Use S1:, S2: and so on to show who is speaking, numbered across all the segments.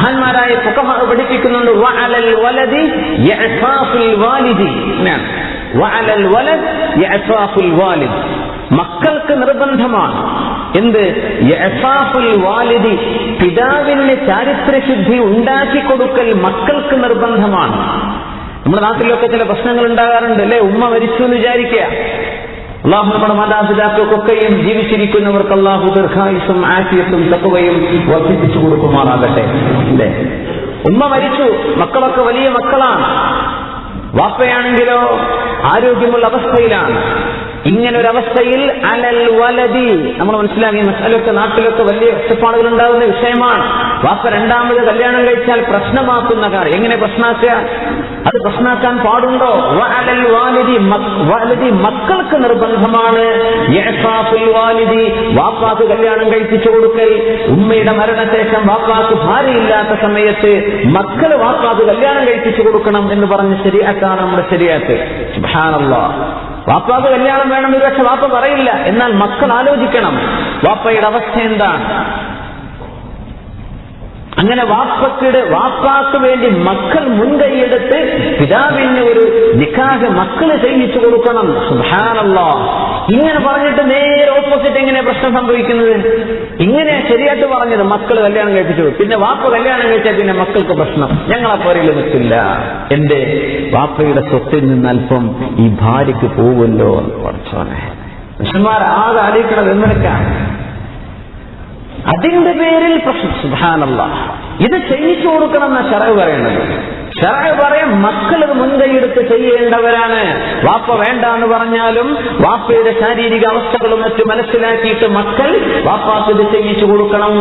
S1: മഹാന്മാരായ ഫുഖഹ പഠിപ്പിക്കുന്നുണ്ട് മക്കൾക്ക് നിർബന്ധമാണ്. എന്ത്? വാലിദി പിതാവിന്റെ ചാരിത്രശുദ്ധി ഉണ്ടാക്കി കൊടുക്കൽ മക്കൾക്ക് നിർബന്ധമാണ്. നമ്മുടെ നാട്ടിലൊക്കെ ചില പ്രശ്നങ്ങൾ ഉണ്ടാകാറുണ്ട് അല്ലെ? ഉമ്മ മരിച്ചു എന്ന് വിചാരിക്കുക. അള്ളാഹു നമ്മുടെ മാതാപിതാക്കൾക്കൊക്കെയും ജീവിച്ചിരിക്കുന്നവർക്ക് അള്ളാഹു ദീർഘായുസും ആശയത്തും തക്കവയും വർദ്ധിപ്പിച്ചു കൊടുക്കുമാറാകട്ടെ. അല്ലേ? ഉമ്മ മരിച്ചു. മക്കളൊക്കെ വലിയ മക്കളാണ്. വാപ്പയാണെങ്കിലോ ആരോഗ്യമുള്ള അവസ്ഥയിലാണ്. ഇങ്ങനെ ഒരു അവസ്ഥയിൽ അലൽ വലതി നമ്മൾ മനസ്സിലാക്കി മസാലൊക്കെ നാട്ടിലൊക്കെ വലിയ ഒറ്റപ്പാടുകൾ ഉണ്ടാകുന്ന വിഷയമാണ്. വാപ്പ രണ്ടാമത് കല്യാണം കഴിച്ചാൽ പ്രശ്നമാക്കുന്ന കാര്യം എങ്ങനെ പ്രശ്നമാക്കുക? അത് പ്രശ്നമാക്കാൻ പാടുണ്ടോ? വഅലൽ വാലിദി മക്- വാലിദി മക്കൾക്ക് നിർബന്ധമാണ്. വാലിദി വാപ്പാക്ക് കല്യാണം കഴിപ്പിച്ചു കൊടുക്കൽ. ഉമ്മയുടെ മരണശേഷം വാപ്പാക്ക് ഭാര്യയില്ലാത്ത സമയത്ത് മക്കൾ വാപ്പാക്ക് കല്യാണം കഴിപ്പിച്ചു കൊടുക്കണം എന്ന് പറഞ്ഞ ശരിയാക്കാണ് നമ്മുടെ ശരിയാക്ക് സുബ്ഹാനല്ലാഹ് വാപ്പാക്ക് കല്യാണം വേണം ഒരുപക്ഷെ വാപ്പ പറയില്ല. എന്നാൽ മക്കൾ ആലോചിക്കണം. വാപ്പയുടെ അവസ്ഥ എന്താണ്? അങ്ങനെ വാപ്പക്കിടെ വാപ്പാക്ക് വേണ്ടി മക്കൾ മുൻകൈയെടുത്ത് പിതാവിന് ഒരു നിക്കാഹ് മക്കളെ ചെയ്യിച്ചു കൊടുക്കണം. സുഹാനല്ലോ ഇങ്ങനെ പറഞ്ഞിട്ട് നേരെ ഓപ്പോസിറ്റ് എങ്ങനെ പ്രശ്നം സംഭവിക്കുന്നത്? ഇങ്ങനെ ശരിയായിട്ട് പറഞ്ഞത് മക്കൾ കല്യാണം കഴിപ്പിച്ചു. പിന്നെ വാപ്പ കല്യാണം കഴിച്ചാൽ പിന്നെ മക്കൾക്ക് പ്രശ്നം. ഞങ്ങൾ ആ പോരയിൽ നിൽക്കില്ല. എന്റെ വാപ്പയുടെ സ്വത്തിൽ നിന്ന് ഈ ഭാര്യയ്ക്ക് പോവുമല്ലോ എന്ന് പറഞ്ഞോനെ ആകെ ആലോചിക്കണം എന്നൊക്കെയാണ് അതിന്റെ പേരിൽ പ്രശ്നം. സുഭാനല്ല ഇത് ചെയ്യിച്ചു കൊടുക്കണം എന്ന ചെറവ് പറയേണ്ടത് ചെറവ് പറയാൻ മക്കൾ ഇത് മുൻകൈയെടുത്ത് ചെയ്യേണ്ടവരാണ്. വാപ്പ വേണ്ട എന്ന് പറഞ്ഞാലും വാപ്പയുടെ ശാരീരിക അവസ്ഥകളും മറ്റും മനസ്സിലാക്കിയിട്ട് മക്കൾ വാപ്പാക്ക് ഇത് ചെയ്യിച്ചു കൊടുക്കണം.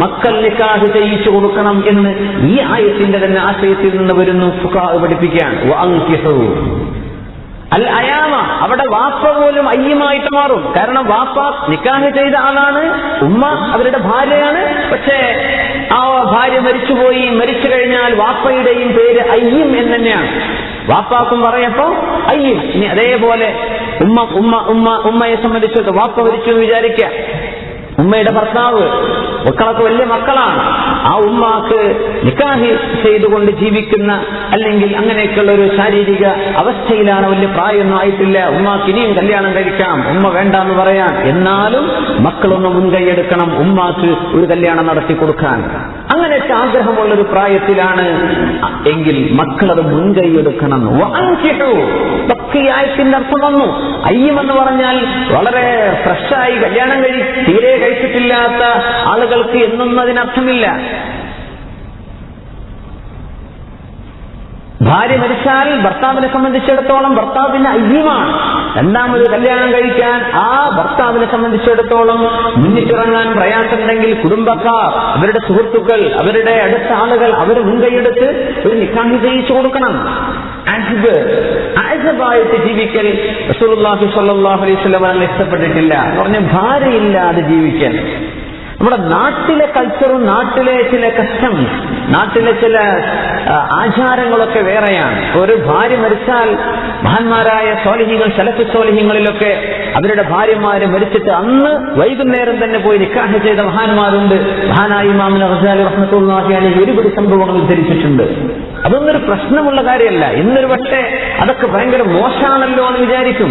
S1: മക്കൾ നിക്കാഹ് ചെയ്യിച്ചു കൊടുക്കണം എന്ന് ഈ ആയത്തിന്റെ തന്നെ ആശയത്തിൽ നിന്ന് വരുന്നു പഠിപ്പിക്കാൻ. അൽ അയാമ അവിടെ വാപ്പ പോലും അയ്യമായിട്ട് മാറും. കാരണം വാപ്പ നിക്കാഹ് ചെയ്ത ആളാണ് ഉമ്മ അവരുടെ ഭാര്യയാണ്. പക്ഷേ ആ ഭാര്യ മരിച്ചുപോയി. മരിച്ചു കഴിഞ്ഞാൽ വാപ്പയുടെയും പേര് അയ്യം എന്ന് തന്നെയാണ് വാപ്പാക്കും പറയപ്പോ അയ്യം. ഇനി അതേപോലെ ഉമ്മ ഉമ്മ ഉമ്മ ഉമ്മയെ സംബന്ധിച്ചിട്ട് വാപ്പ മരിച്ചു വിചാരിക്കുക. ഉമ്മയുടെ ഭർത്താവ് മക്കളൊക്കെ വലിയ മക്കളാണ്. ആ ഉമ്മാക്ക് നിക്കാഹി ചെയ്തുകൊണ്ട് ജീവിക്കുന്ന അല്ലെങ്കിൽ അങ്ങനെയൊക്കെയുള്ള ഒരു ശാരീരിക അവസ്ഥയിലാണ് വലിയ പ്രായമൊന്നും ആയിട്ടില്ല. ഉമ്മാക്ക് ഇനിയും കല്യാണം കഴിക്കാം. ഉമ്മ വേണ്ട എന്ന് പറയാൻ. എന്നാലും മക്കളൊന്ന് മുൻകൈയെടുക്കണം. ഉമ്മാക്ക് ഒരു കല്യാണം നടത്തി കൊടുക്കാൻ അങ്ങനെയൊക്കെ ആഗ്രഹമുള്ള ഒരു പ്രായത്തിലാണ്. എങ്കിൽ മക്കളത് അത് മുൻകൈ എടുക്കണം ഭക്തിയായത്തിന്റെ അർത്ഥം വന്നു. അയ്യമെന്ന് പറഞ്ഞാൽ വളരെ ഫ്രഷായി കല്യാണം കഴി തീരെ കഴിച്ചിട്ടില്ലാത്ത ആളുകൾക്ക് എന്നൊന്നും അതിനർത്ഥമില്ല. ഭാര്യ മരിച്ചാൽ ഭർത്താവിനെ സംബന്ധിച്ചിടത്തോളം ഭർത്താവിന്റെ അയ്യമാണ്. രണ്ടാമത് കല്യാണം കഴിക്കാൻ ആ ഭർത്താവിനെ സംബന്ധിച്ചിടത്തോളം മുന്നിട്ടിറങ്ങാൻ പ്രയാസമുണ്ടെങ്കിൽ കുടുംബക്കാർ അവരുടെ സുഹൃത്തുക്കൾ അവരുടെ അടുത്ത ആളുകൾ അവർ മുൻകൈയെടുത്ത് ഒരു നിക്കാഹി ചെയ്യിച്ചു കൊടുക്കണം. ജീവിക്കൽ റസൂലുള്ളാഹി അലൈഹി വസല്ലം ഇഷ്ടപ്പെട്ടിട്ടില്ല. പറഞ്ഞ ഭാര്യയില്ലാതെ ജീവിക്കൽ നമ്മുടെ നാട്ടിലെ കൾച്ചറും നാട്ടിലെ ചില കസ്റ്റംസ് നാട്ടിലെ ചില ആചാരങ്ങളൊക്കെ വേറെയാണ്. ഒരു ഭാര്യ മരിച്ചാൽ മഹാന്മാരായ സോലിഹികൾ ശലഫ് സോലിഹിങ്ങളിലൊക്കെ അവരുടെ ഭാര്യമാര് മരിച്ചിട്ട് അന്ന് വൈകുന്നേരം തന്നെ പോയി നിക്കാഹ് ചെയ്ത മഹാന്മാരുണ്ട്. മഹാനായി മാമിന് റസാലി റഹ്മത്തുള്ളാഹിയാണ് ഒരുപിടി സംഭവങ്ങൾ ഉദ്ധരിച്ചിട്ടുണ്ട്. അതൊന്നൊരു പ്രശ്നമുള്ള കാര്യമല്ല. ഇന്നൊരു പക്ഷേ അതൊക്കെ ഭയങ്കര മോശമാണല്ലോ എന്ന് വിചാരിക്കും.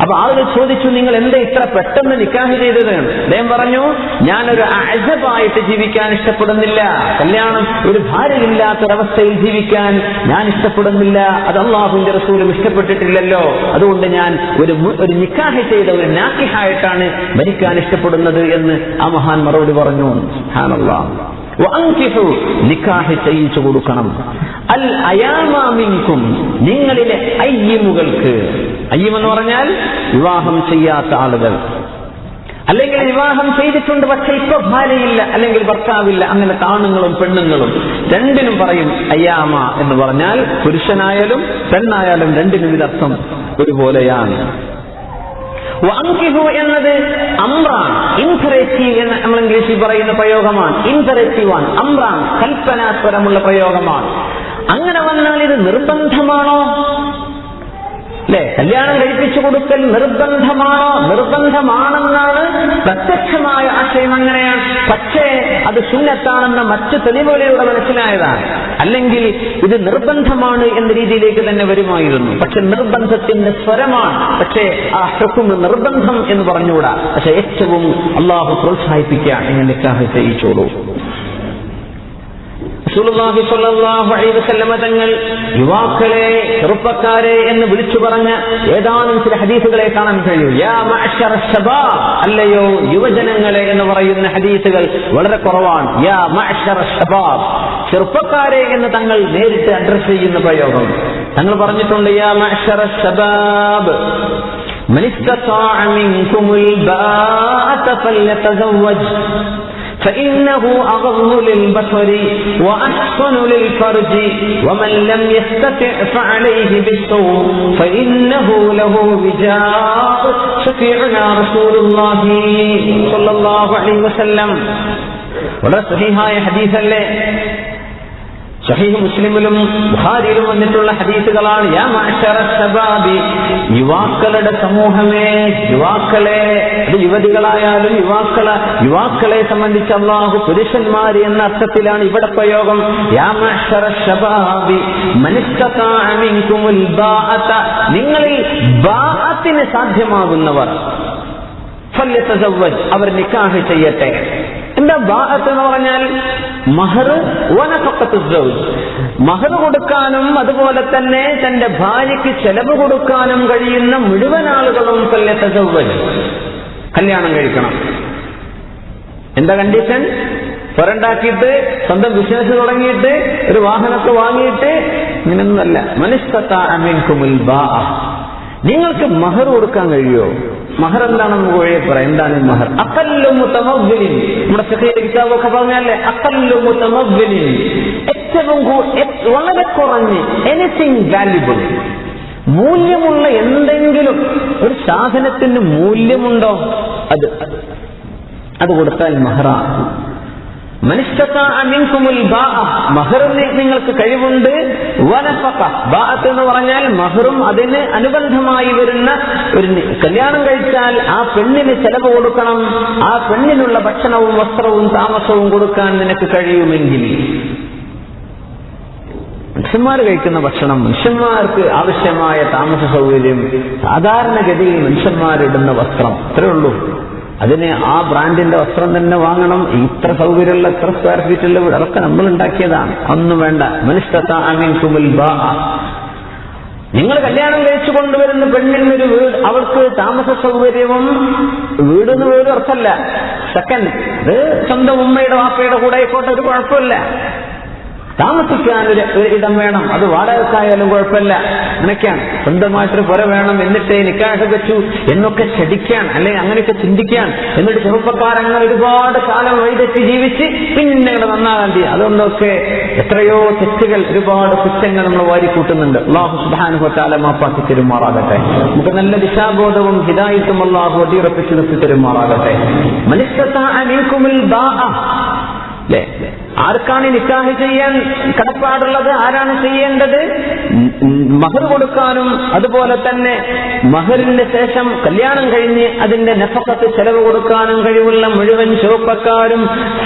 S1: അപ്പൊ ആളുകൾ ചോദിച്ചു നിങ്ങൾ എന്താ ഇത്ര പെട്ടെന്ന് നിക്കാഹ് ചെയ്തത്? അദ്ദേഹം പറഞ്ഞു ഞാനൊരു അജബായിട്ട് ജീവിക്കാൻ ഇഷ്ടപ്പെടുന്നില്ല. കല്യാണം ഒരു ഭാര്യയില്ലാത്തൊരവസ്ഥയിൽ ജീവിക്കാൻ ഞാൻ ഇഷ്ടപ്പെടുന്നില്ല. അത് അള്ളാഹുവിന്റെ റസൂലും ഇഷ്ടപ്പെട്ടിട്ടില്ലല്ലോ. അതുകൊണ്ട് ഞാൻ ഒരു ഒരു നിക്കാഹ് ചെയ്ത ഒരു നാക്കിഹായിട്ടാണ് മരിക്കാൻ ഇഷ്ടപ്പെടുന്നത് എന്ന് ആ മഹാൻ മറുപടി പറഞ്ഞു. വഅൻകിഹു, നിക്കാഹ് ചെയ്യിച്ചു കൊടുക്കണം. അൽ അയാമാമിൻകും നിങ്ങളിലെ അയ്യമുകൾക്ക്. അയ്യമെന്ന് പറഞ്ഞാൽ വിവാഹം ചെയ്യാത്ത ആളുകൾ. അല്ലെങ്കിൽ വിവാഹം ചെയ്തിട്ടുണ്ട് പക്ഷെ ഇപ്പൊ ഭാര്യയില്ല അല്ലെങ്കിൽ ഭർത്താവില്ല അങ്ങനെ ആണുങ്ങളും പെണ്ണുങ്ങളും രണ്ടിനും പറയും അയ്യാമ എന്ന് പറഞ്ഞാൽ പുരുഷനായാലും പെണ്ണായാലും രണ്ടിനും ഇതർത്ഥം ഒരുപോലെയാണ്. വാങ്കിഹു എന്നത് അമ്രാൻ ഇൻഫറേറ്റീവ് എന്ന് നമ്മൾ ഇംഗ്ലീഷിൽ പറയുന്ന പ്രയോഗമാണ്. ഇൻഫറേറ്റീവ് ആണ് അമ്രാൻ കൽപ്പനാസ്വരമുള്ള പ്രയോഗമാണ്. അങ്ങനെ വന്നാൽ ഇത് നിർബന്ധമാണോ? അല്ലെ? കല്യാണം കഴിപ്പിച്ചു കൊടുക്കൽ നിർബന്ധമാണോ? നിർബന്ധമാണെന്നാണ് പ്രത്യക്ഷമായ ആശയം അങ്ങനെയാണ്. പക്ഷേ അത് ശൂന്യത്താണെന്ന മറ്റ് തെളിവുകളിലൂടെ മനസ്സിലായതാണ്. അല്ലെങ്കിൽ ഇത് നിർബന്ധമാണ് എന്ന രീതിയിലേക്ക് തന്നെ വരുമായിരുന്നു. പക്ഷെ നിർബന്ധത്തിന്റെ സ്വരമാണ്. പക്ഷേ ആ ഹുക്കും നിർബന്ധം എന്ന് പറഞ്ഞുകൂടാ. പക്ഷെ ഏറ്റവും അള്ളാഹു പ്രോത്സാഹിപ്പിക്കുക ഇങ്ങനെ നിക്കാഹ് ചെയ്യിച്ചോളൂ. അലൈഹി വസല്ലമ തങ്ങൾ യുവാക്കളെ ചെറുപ്പക്കാരെ എന്ന് വിളിച്ചു പറഞ്ഞ് ഏതാനും ചില ഹദീസുകളെ കാണാൻ കഴിയൂ. യാ അല്ലയോ യുവജനങ്ങളെ എന്ന് പറയുന്ന ഹദീസുകൾ വളരെ കുറവാണ്. യാ ചെറുപ്പക്കാരെ എന്ന് തങ്ങൾ നേരിട്ട് അഡ്രസ് ചെയ്യുന്ന പ്രയോഗം. തങ്ങൾ പറഞ്ഞിട്ടുണ്ട് യാ മഅ്ശറ ശബാബ് മനിസ്തസാഅ മിൻകുമുൽ فإنه أغض للبصر وأحسن للفرج ومن لم يستطع فعليه بالصوم فإنه له وجاء شفيعنا رسول الله صلى الله عليه وسلم വളരെ സഹിഹായ ഹദീസല്ലേ സഹീഹ് മുസ്ലിമിലും ബുഖാരിയിലും വന്നിട്ടുള്ള ഹദീസുകളാണ് യുവാക്കളുടെ സമൂഹമേ യുവാക്കളെ അത് യുവതികളായാലും യുവാക്കളെ യുവാക്കളെ സംബന്ധിച്ച് അള്ളാഹു പുരുഷന്മാര് എന്ന അർത്ഥത്തിലാണ് ഇവിടെ പ്രയോഗം. നിങ്ങളിൽ ബാഅത്തിന് സാധ്യമാകുന്നവർ അവർ നിക്കാഹ് ചെയ്യട്ടെ. എന്താ ബാഅത്ത് എന്ന് പറഞ്ഞാൽ മഹർ മഹർ കൊടുക്കാനും അതുപോലെ തന്നെ തന്റെ ഭാര്യയ്ക്ക് ചെലവ് കൊടുക്കാനും കഴിയുന്ന മുഴുവൻ ആളുകളും ഫല്യതസവ്വജ് കല്യാണം കഴിക്കണം. എന്താ കണ്ടീഷൻ പൊരണ്ടാക്കിയിട്ട് സ്വന്തം ബിസിനസ് തുടങ്ങിയിട്ട് ഒരു വാഹനമൊക്കെ വാങ്ങിയിട്ട് ഇങ്ങനൊന്നല്ല മനുഷ്യത്ത അമീൻ കുമുൽ ബാ നിങ്ങൾക്ക് മഹർ കൊടുക്കാൻ കഴിയോ? മഹർ എന്താണെന്ന് കോഴിയെ പറയാം എന്താണ് മഹർ? അക്കല്ലു മുത്തമവ്വിലിൻ നമ്മുടെ ഫിഖഹിലെ കിതാബൊക്കെ പറഞ്ഞാലേ അക്കല്ലു മുത്തമവ്വിലിൻ ഏറ്റവും വളരെ കുറഞ്ഞ് എനിത്തിങ് വാല്യുബിൾ മൂല്യമുള്ള എന്തെങ്കിലും ഒരു സാധനത്തിന് മൂല്യമുണ്ടോ? അത് അത് കൊടുത്താൽ മഹറാണ് മഹറിന് നിങ്ങൾക്ക് കഴിവുണ്ട്. ബാഅത്ത് എന്ന് പറഞ്ഞാൽ മഹറും അതിന് അനുബന്ധമായി വരുന്ന ഒരു കല്യാണം കഴിച്ചാൽ ആ പെണ്ണിന് ചെലവ് കൊടുക്കണം. ആ പെണ്ണിനുള്ള ഭക്ഷണവും വസ്ത്രവും താമസവും കൊടുക്കാൻ നിനക്ക് കഴിയുമെങ്കിൽ. മനുഷ്യന്മാർ കഴിക്കുന്ന ഭക്ഷണം മനുഷ്യന്മാർക്ക് ആവശ്യമായ താമസ സൗകര്യം സാധാരണഗതിയിൽ മനുഷ്യന്മാരിടുന്ന വസ്ത്രം. അത്രേ ഉള്ളൂ. അതിന് ആ ബ്രാൻഡിന്റെ വസ്ത്രം തന്നെ വാങ്ങണം. ഇത്ര സൗകര്യമുള്ള എത്ര സ്ക്വയർ ഫീറ്റുള്ള അതൊക്കെ നമ്മൾ ഉണ്ടാക്കിയതാണ്. ഒന്നും വേണ്ട. മനുഷ്യമിൽ നിങ്ങൾ കല്യാണം കഴിച്ചു കൊണ്ടുവരുന്ന പെണ്ണിനൊരു വീട് അവൾക്ക് താമസ സൗകര്യവും വീടെന്ന് വീട് അർത്ഥമല്ല സെക്കൻഡ് ഇത് സ്വന്തം ഉമ്മയുടെ വാപ്പയുടെ കൂടെ ആയിക്കോട്ടെ ഒരു കുഴപ്പമില്ല. താമസിക്കാൻ ഒരു ഇടം വേണം. അത് വാടകക്കായാലും കുഴപ്പമില്ല. അങ്ങനെയൊക്കെയാണ്. സ്വന്തമായിട്ടൊരു പുര വേണം എന്നിട്ട് നിക്കാഹ് വെച്ചു എന്നൊക്കെ ക്ഷടിക്കാൻ അല്ലെങ്കിൽ അങ്ങനെയൊക്കെ ചിന്തിക്കാൻ എന്നിട്ട് ചെറുപ്പക്കാരങ്ങൾ ഒരുപാട് കാലം വഴിതെറ്റി ജീവിച്ച് പിന്നെ നന്നാകാൻ ചെയ്യും? അതൊന്നൊക്കെ എത്രയോ തെറ്റുകൾ ഒരുപാട് കുറ്റങ്ങൾ നമ്മൾ വാരിക്കൂട്ടുന്നുണ്ട്. അള്ളാഹു സുബാനുഭത്താല മാപ്പാക്കി തരുമാറാകട്ടെ. നമുക്ക് നല്ല ദിശാബോധവും ഹിതായിട്ടും അള്ളാഹു അടിയുറപ്പിച്ച് നിർത്തി തരുമാറാകട്ടെ. മനുഷ്യ അല്ലേ? ആർക്കാണ് നിക്കാഹ് ചെയ്യാൻ കടപ്പാടുള്ളത്? ആരാണ് ചെയ്യേണ്ടത്? മഹർ കൊടുക്കാനും അതുപോലെ തന്നെ മഹറിന് ശേഷം കല്യാണം കഴിഞ്ഞ് അതിന്റെ നഫക്കത്ത് ചെലവ് കൊടുക്കാനും കഴിവുള്ള മുഴുവൻ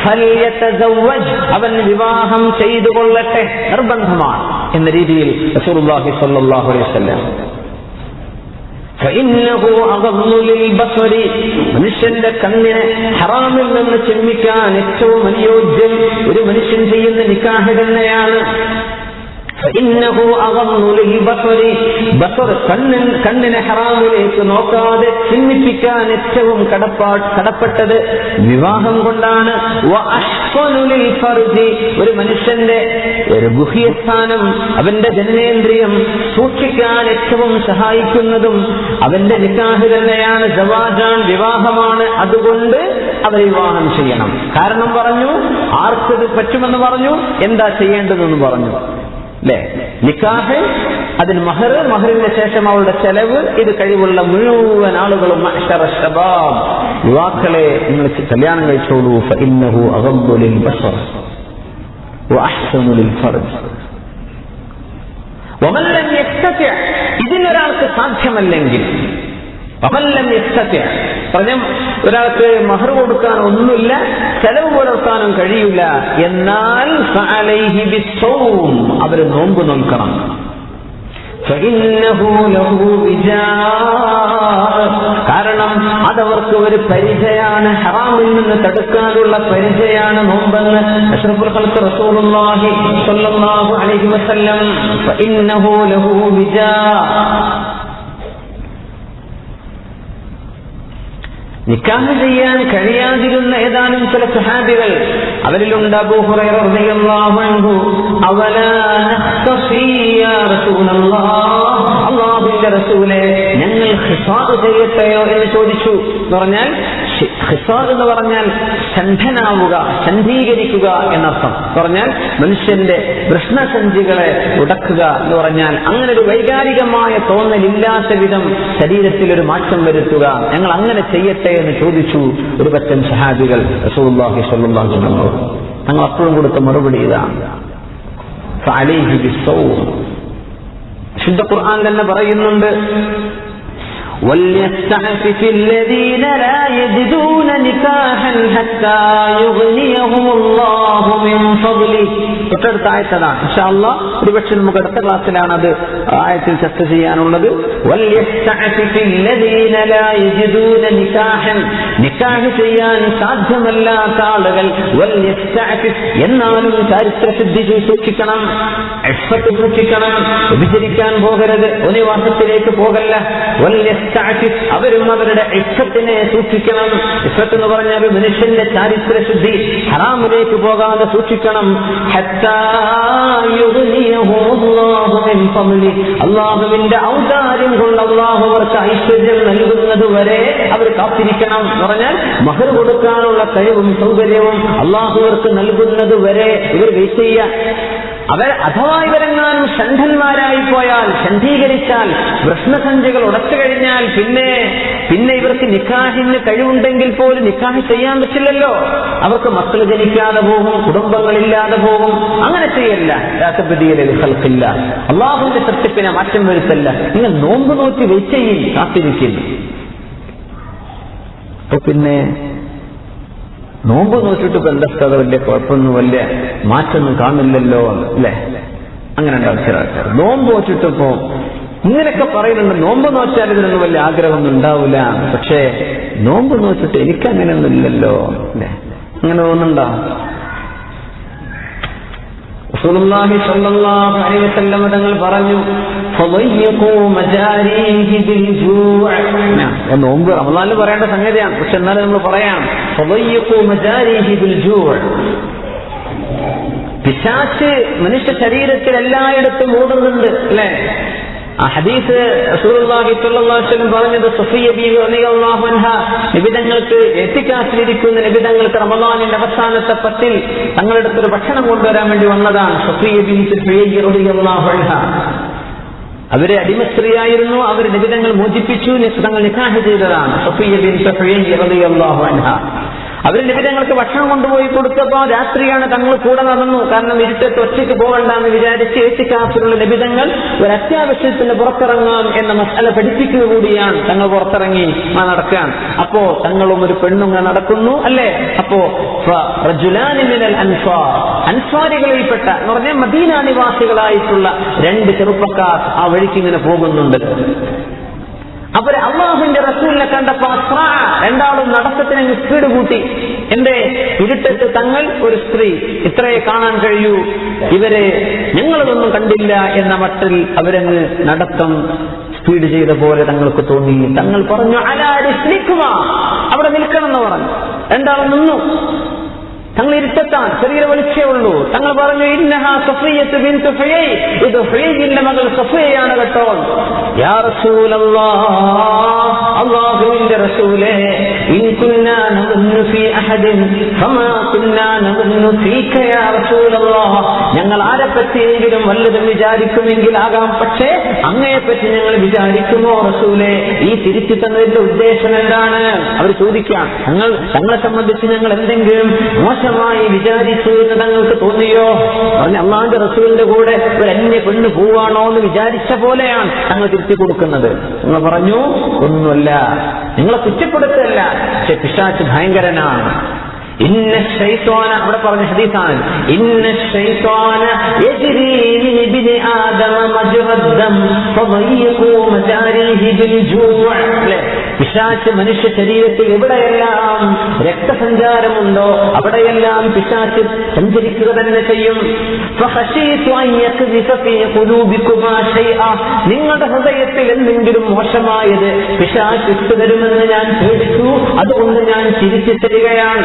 S1: ഫല്യതസവ്വജ് അവൻ വിവാഹം ചെയ്തു കൊള്ളട്ടെ നിർബന്ധമാണ് എന്ന രീതിയിൽ റസൂലുള്ളാഹി സ്വല്ലല്ലാഹു അലൈഹി മനുഷ്യന്റെ കണ്ണിനെ ഹറാമിൽ നിന്ന് ചെമ്മിക്കാൻ ഏറ്റവും അനുയോജ്യം ഒരു മനുഷ്യൻ ചെയ്യുന്ന നിക്കാഹ് തന്നെയാണ്. കണ്ണിനെ ഹറാമിലേക്ക് നോക്കാതെ ചിന്തിപ്പിക്കാൻ ഏറ്റവും കടപ്പാ കടപ്പെട്ടത് വിവാഹം കൊണ്ടാണ്. ഒരു മനുഷ്യന്റെ ഒരു ഗുഹ്യസ്ഥാനം അവന്റെ ജനനേന്ദ്രിയം സൂക്ഷിക്കാൻ ഏറ്റവും സഹായിക്കുന്നതും അവന്റെ നിക്കാഹ് തന്നെയാണ്. ജവാജാൻ വിവാഹമാണ്. അതുകൊണ്ട് അവർ വിവാഹം ചെയ്യണം. കാരണം പറഞ്ഞു ആർക്കത് പറ്റുമെന്ന് പറഞ്ഞു എന്താ ചെയ്യേണ്ടതെന്ന് പറഞ്ഞു. അല്ലേ നിക്കാഹ് അതിന് മഹർ മഹറിന് ശേഷം അവളുടെ ചെലവ് ഇത് കഴിവുള്ള മുഴുവൻ ആളുകളും യുവാക്കളെ നിങ്ങൾ കല്യാണം കഴിച്ചോളൂ. ഫഇന്നഹു അഗദ്ദു ലിൽ ബസർ ഇതിനൊരാൾക്ക് സാധ്യമല്ലെങ്കിൽ പറഞ്ഞ ഒരാൾക്ക് മഹർ കൊടുക്കാൻ ഒന്നുമില്ല ചെലവ് പുലർത്താനും കഴിയില്ല. എന്നാൽ അവർ നോമ്പ് നോക്കണം കാരണം അതവർക്ക് ഒരു പരിചയാണ് ഹറാമിൽ നിന്ന് തടുക്കാനുള്ള പരിചയാണ് നോമ്പെന്ന് അഷ്റഫുൽ നിക്കാഹ് ചെയ്യാൻ കഴിയാതിരുന്ന ഏതാനും ചില സുഹാബികൾ അവരിലുണ്ട് റസൂലല്ലാഹ് റസൂലേ ഞങ്ങൾ ചെയ്യട്ടെയോ എന്ന് ചോദിച്ചു. എന്ന് പറഞ്ഞാൽ ഖിസാദ് എന്ന് പറഞ്ഞാൽ ഷണ്ഠനാവുക ഷണ്ഡീകരിക്കുക എന്നർത്ഥം. എന്ന് പറഞ്ഞാൽ മനുഷ്യന്റെ വൃഷ്ണസഞ്ചികളെ ഉടക്കുക എന്ന് പറഞ്ഞാൽ അങ്ങനെ ഒരു വൈകാരികമായ തോന്നലില്ലാത്ത വിധം ശരീരത്തിൽ ഒരു മാറ്റം വരുത്തുക. ഞങ്ങൾ അങ്ങനെ ചെയ്യട്ടെ എന്ന് ചോദിച്ചു ഒരു പറ്റം സഹാബികൾ റസൂലുള്ളാഹി സ്വല്ലല്ലാഹു അലൈഹി വസല്ലം ഞങ്ങൾ അപ്പോഴും കൊടുത്ത മറുപടി ഇതാണ്. ഫഅലൈഹി ബിസ്സൗം. ശുദ്ധ ഖുർആൻ തന്നെ പറയുന്നുണ്ട് وليستعفف الذين لا يجدون نكاحا حتى يغنيهم الله من فضله തൊട്ടടുത്ത ആയത്തതാണ് ഇൻഷാല്ല ഒരുപക്ഷെ നമുക്ക് അടുത്ത ക്ലാസ്സിലാണ് അത് ആയത്തിൽ ചർച്ച ചെയ്യാനുള്ളത് وَلْيَسْتَعْفِفِ الَّذِينَ لَا يَجِدُونَ نِكَاحًا നിക്കാഹ് ചെയ്യാൻ സാധ്യമല്ലാത്ത ആളുകൾ وَلْيَسْتَعْفِفْ എന്നാലും ചാരിത്രശുദ്ധി സൂക്ഷിക്കണം എഫത്ത് സൂക്ഷിക്കണം വ്യഭിചരിക്കാൻ പോകരുത് ഒനിവാസത്തിലേക്ക് പോകല്ല വല്യസ്താറ്റിസ് അവരും അവരുടെ ഇഷ്ടത്തിനെ സൂക്ഷിക്കണം. ഇഷ്ടത്ത് എന്ന് പറഞ്ഞാൽ മനുഷ്യന്റെ ചാരിത്ര ശുദ്ധി ഹറാമിലേക്ക് പോകാതെ സൂക്ഷിക്കണം. അള്ളാഹുവിന്റെ ഔദാര്യം കൊണ്ട് അള്ളാഹു അവർക്ക് ഐശ്വര്യം നൽകുന്നത് വരെ അവർ കാത്തിരിക്കണം എന്ന് പറഞ്ഞാൽ മഹർ കൊടുക്കാനുള്ള കഴിവും സൗകര്യവും അള്ളാഹുവർക്ക് നൽകുന്നത് വരെ ഇവർ വെയിറ്റ് ചെയ്യുക. അവർ അഥവാ ഇവരെങ്ങാനും ഷണ്ഠന്മാരായി പോയാൽ ഷണ്ഠീകരിച്ചാൽ പ്രശ്നസഞ്ചികൾ ഉടച്ചു കഴിഞ്ഞാൽ പിന്നെ പിന്നെ ഇവർക്ക് നിക്കാഹിന് കഴിവുണ്ടെങ്കിൽ പോലും നിക്കാഹ് ചെയ്യാൻ പറ്റില്ലല്ലോ. അവർക്ക് മക്കൾ ജനിക്കാതെ പോകും കുടുംബങ്ങളില്ലാതെ പോകും. അങ്ങനെ ചെയ്യല്ല. രാസപതിയില്ല അള്ളാഹുവിന്റെ സൃഷ്ടിപ്പിനെ മാറ്റം വരുത്തല്ല. നിങ്ങൾ നോമ്പ് നോക്കി വെച്ചേ ചെയ്യും കാത്തിരിക്കുന്നു പിന്നെ നോമ്പ് നോക്കിയിട്ട് ബന്ധസ്ഥത വലിയ കുഴപ്പമൊന്നും വലിയ മാറ്റമൊന്നും കാണില്ലല്ലോ അല്ലേ? അങ്ങനെ ഉണ്ടാവും ചില ആൾക്കാർ. നോമ്പ് നോച്ചിട്ടിപ്പോ ഇങ്ങനെയൊക്കെ പറയുന്നുണ്ട്. നോമ്പ് നോച്ചാൽ ഇതിനൊന്നും വലിയ ആഗ്രഹമൊന്നും ഉണ്ടാവില്ല. പക്ഷേ നോമ്പ് നോച്ചിട്ട് എനിക്ക് അങ്ങനെയൊന്നും ഇല്ലല്ലോ അല്ലേ? അങ്ങനെ തോന്നുന്നുണ്ടോ? റസൂലുള്ളാഹി സ്വല്ലല്ലാഹു അലൈഹി വസല്ലം തങ്ങൾ പറഞ്ഞു നോമ്പ് റമദാനിൽ പറയേണ്ട സംഗതിയാണ്. പക്ഷെ എന്നാലും നമ്മൾ പറയാം ഫളയ്യഖൂ മജാരീഹി ബിൽ ജൂഅ. പിശാച്ച് മനുഷ്യ ശരീരത്തിൽ എല്ലായിടത്തും ഓടുന്നുണ്ട് അല്ലേ? ആ ഹദീസ് പറഞ്ഞത് നിബിതങ്ങൾക്ക് ബീവി നിബിതങ്ങൾക്ക് റമദാനിന്റെ അവസാനത്തെ പത്തിൽ തങ്ങളുടെ അടുത്തൊരു ഭക്ഷണം കൊണ്ടുവരാൻ വേണ്ടി വന്നതാണ് സഫിയ അവരെ അടിമസ്ത്രീയായിരുന്നു അവർ നിബിധങ്ങൾ മോചിപ്പിച്ചു തങ്ങൾ നിക്കാഹ് ചെയ്തതാണ് സഫിയ ബിൻ അൻഹ. അവർ നിബിതങ്ങൾക്ക് ഭക്ഷണം കൊണ്ടുപോയി കൊടുത്തപ്പോ രാത്രിയാണ് തങ്ങൾ കൂടെ നടന്നു. കാരണം ഇരുട്ടത്ത് ഒറ്റയ്ക്ക് പോകണ്ടെന്ന് വിചാരിച്ച് ഏറ്റിക്കാസിലുള്ള നിബിതങ്ങൾ ഒരു അത്യാവശ്യത്തിന് പുറത്തിറങ്ങാം എന്ന മസാല പഠിപ്പിക്കുക കൂടിയാണ് തങ്ങൾ പുറത്തിറങ്ങി നടക്കാൻ. അപ്പോ തങ്ങളും ഒരു പെണ്ണുങ്ങ നടക്കുന്നു അല്ലേ? അപ്പോ അൻസ്വാരികളിൽപ്പെട്ട എന്ന് പറഞ്ഞാൽ മദീന നിവാസികളായിട്ടുള്ള രണ്ട് ചെറുപ്പക്കാർ ആ വഴിക്ക് ഇങ്ങനെ പോകുന്നുണ്ട്. അവർ അള്ളാഹുവിന്റെ റസൂലിനെ കണ്ടപ്പോ അത്ര രണ്ടാളും നടത്തത്തിന് സ്പീഡ് കൂട്ടി എന്റെ ഇരുട്ടത്ത് തങ്ങൾ ഒരു സ്ത്രീ. ഇത്രയെ കാണാൻ കഴിയൂ. ഇവരെ ഞങ്ങളതൊന്നും കണ്ടില്ല എന്ന മട്ടിൽ അവരങ്ങ് നടത്തം സ്പീഡ് ചെയ്ത പോലെ തങ്ങൾക്ക് തോന്നി. തങ്ങൾ പറഞ്ഞു അലാരിസ്ലിക്കുമ അവിടെ നിൽക്കണം എന്ന് പറഞ്ഞു. രണ്ടാളും നിന്നു. തങ്ങൾ ഇരുട്ടത്താൻ ചെറിയ വെളിച്ചേ ഉള്ളൂ. തങ്ങൾ പറഞ്ഞു ഇന്നഹ ബിൻ ഇത് മകൾ സഫിയയാണ് കേട്ടോ. യാ റസൂലേ ഇൻ കുന്നാ അഹദിൻ ഫമാ കുന്നാ ഫീക യാ ഞങ്ങൾ ആരെ പറ്റിയെങ്കിലും വല്ലതും വിചാരിക്കുമെങ്കിൽ ആകാം. പക്ഷേ അങ്ങയെപ്പറ്റി ഞങ്ങൾ വിചാരിക്കുമോ റസൂലെ? ഈ തിരിച്ചു തന്നതിന്റെ ഉദ്ദേശം എന്താണ്? അവർ ചോദിക്കാം. ഞങ്ങൾ തങ്ങളെ സംബന്ധിച്ച് ഞങ്ങൾ എന്തെങ്കിലും മോശമായി വിചാരിച്ചു എന്ന് തങ്ങൾക്ക് തോന്നിയോ? പറഞ്ഞ അള്ളാന്റെ റസൂലിന്റെ കൂടെ ഒരു അന്യ പെണ്ണ് പോവാണോ എന്ന് വിചാരിച്ച പോലെയാണ് തങ്ങൾ തിരുത്തി കൊടുക്കുന്നത്. നിങ്ങൾ പറഞ്ഞു ഒന്നുമല്ല. നിങ്ങളെ കുറ്റപ്പെടുത്തല്ല. പക്ഷെ പിശാച്ച് ഭയങ്കരനാണ്. ഇന്ന ശൈത്വാന അവിടെ പറഞ്ഞ ഹദീസാണ്. ഇന്ന ശൈത്വാന ആദമ മജ്റദ്ദം പിശാച്ച് മനുഷ്യ ശരീരത്തിൽ എവിടെയെല്ലാം രക്തസഞ്ചാരമുണ്ടോ അവിടെയെല്ലാം പിശാച്ച് സഞ്ചരിക്കുക തന്നെ ചെയ്യും. നിങ്ങളുടെ ഹൃദയത്തിൽ എന്തെങ്കിലും മോശമായത് പിശാച്ച് ഇട്ടു തരുമെന്ന് ഞാൻ പേടിച്ചു. അതുകൊണ്ട് ഞാൻ ചിരിച്ചു തരികയാണ്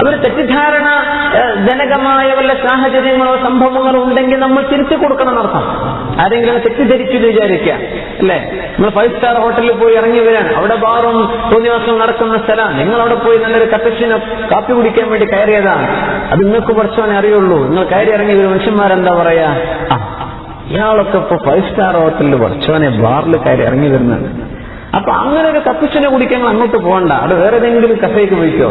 S1: അവർ തെറ്റിദ്ധാരണ ജനകമായ വല്ല സാഹചര്യങ്ങളോ സംഭവങ്ങളോ ഉണ്ടെങ്കിൽ നമ്മൾ തിരിച്ചു കൊടുക്കണം നടത്താം ആരെങ്കിലും തെറ്റിദ്ധരിച്ചു വിചാരിക്കുക അല്ലേ? നമ്മൾ ഫൈവ് സ്റ്റാർ ഹോട്ടൽ ഹോട്ടലിൽ പോയി ഇറങ്ങി വരാൻ അവിടെ ബാറും തോന്നിവാസവും നടക്കുന്ന സ്ഥലമാണ് നിങ്ങൾ അവിടെ പോയി നല്ലൊരു കപ്പച്ചിന് കാപ്പി കുടിക്കാൻ വേണ്ടി കയറിയതാണ്. അത് നിങ്ങൾക്ക് കുറച്ചോനെ അറിയുള്ളൂ. നിങ്ങൾ കയറി ഇറങ്ങി ഒരു മനുഷ്യന്മാരെന്താ പറയാ? ഇയാളൊക്കെ ഇപ്പൊ ഫൈവ് സ്റ്റാർ ഹോട്ടലിൽ കുറച്ചോനെ ബാറിൽ കയറി ഇറങ്ങി വരുന്നുണ്ട് അപ്പൊ അങ്ങനെ ഒരു കപ്പിച്ചിനെ കുടിക്കാൻ അങ്ങോട്ട് പോകണ്ട. അത് വേറെ ഏതെങ്കിലും കഫേക്ക് പോയിക്കോ.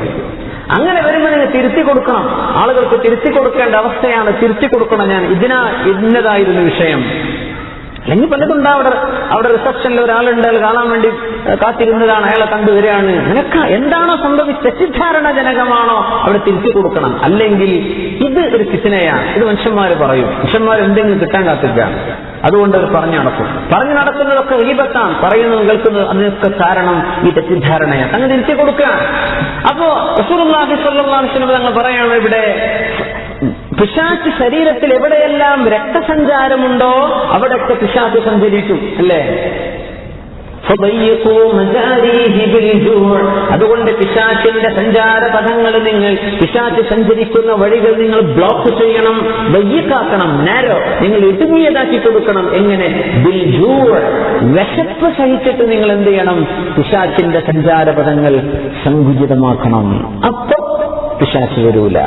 S1: അങ്ങനെ വരുമ്പോൾ നിങ്ങൾ തിരുത്തി കൊടുക്കണം. ആളുകൾക്ക് തിരുത്തി കൊടുക്കേണ്ട അവസ്ഥയാണ് തിരുത്തി കൊടുക്കണം ഞാൻ. ഇതിനാ ഇന്നതായിരുന്നു വിഷയം. അല്ലെങ്കിൽ പലതുണ്ട് അവിടെ? അവിടെ റിസപ്ഷനിൽ ഒരാളുണ്ട് കാണാൻ വേണ്ടി കാത്തിരുന്നതാണ് അയാളെ കണ്ടുവരികയാണ് നിനക്ക് എന്താണോ സംഭവിച്ച തെറ്റിദ്ധാരണ ജനകമാണോ അവിടെ തിരിച്ചു കൊടുക്കണം. അല്ലെങ്കിൽ ഇത് ഒരു കിച്ചനയാണ് ഇത് മനുഷ്യന്മാർ പറയും. മനുഷ്യന്മാർ എന്തെങ്കിലും കിട്ടാൻ കാത്തിരിക്കുകയാണ് അതുകൊണ്ട് അവർ പറഞ്ഞു നടക്കും. പറഞ്ഞു നടക്കുന്നതൊക്കെ വിപത്താണ്. പറയുന്നത് കേൾക്കുന്നത് അതിനൊക്കെ കാരണം ഈ തെറ്റിദ്ധാരണയാണ്. അങ്ങനെ തിരിച്ചു കൊടുക്കുക അപ്പോ അലൈഹി വസല്ലം തങ്ങൾ പറയാണ് ഇവിടെ പിശാച്ച് ശരീരത്തിൽ എവിടെയെല്ലാം രക്തസഞ്ചാരമുണ്ടോ അവിടെയൊക്കെ പിശാച്ച് സഞ്ചരിക്കും അല്ലേ. അതുകൊണ്ട് പിശാച്ചിന്റെ സഞ്ചാര പഥങ്ങൾ നിങ്ങൾ പിശാച്ച് സഞ്ചരിക്കുന്ന വഴികൾ നിങ്ങൾ ബ്ലോക്ക് ചെയ്യണം വയ്യക്കാക്കണം നേരോ നിങ്ങൾ ഇടുങ്ങിയതാക്കി കൊടുക്കണം. എങ്ങനെ. വിശപ്പ് സഹിച്ചിട്ട് നിങ്ങൾ എന്ത് ചെയ്യണം? പിശാച്ചിന്റെ സഞ്ചാരപഥങ്ങൾ സങ്കുചിതമാക്കണം. അപ്പൊ പിശാച്ച് വരൂല.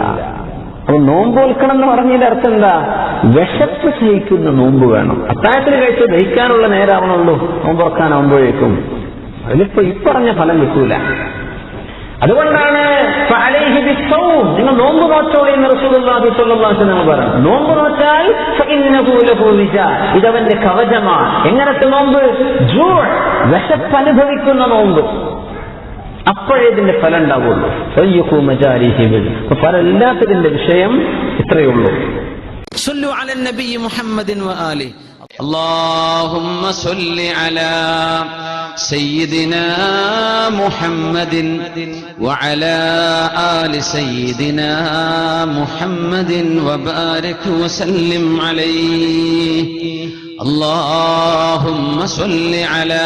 S1: അപ്പൊ നോമ്പ് വെൽക്കണം എന്ന് പറഞ്ഞതിന്റെ അർത്ഥം എന്താ? വിശപ്പ് സഹിക്കുന്ന നോമ്പ് വേണം. അത്താഴത്തിന് കഴിച്ച് ദഹിക്കാനുള്ള നേരാവണുള്ളൂ നോമ്പ് തുറക്കാനാവുമ്പോഴേക്കും അതിലിപ്പോ ഇപ്പറഞ്ഞ ഫലം കിട്ടൂല. അതുകൊണ്ടാണ്. നിങ്ങൾ നോമ്പ് നോച്ചോളി എന്ന് അലൈഹി വസല്ലം പറഞ്ഞു. നോമ്പ് നോച്ചാൽ. ഇതവന്റെ കവചമാണ് എങ്ങനത്തെ നോമ്പ്? ജൂൺ. വിശപ്പ് അനുഭവിക്കുന്ന നോമ്പ്. അപ്പോഴേ ഇതിന്റെ ഫലം ഉണ്ടാവുള്ളൂ സയ്യഖു മജാരിഹി ബിൽ. അപ്പൊ ഫലം ഇല്ലാത്തതിന്റെ വിഷയം ഇത്രയേ ഉള്ളൂ
S2: صلوا على النبي محمد وآله اللهم صل على سيدنا محمد وعلى آل سيدنا محمد وبارك وسلم عليه اللهم صل على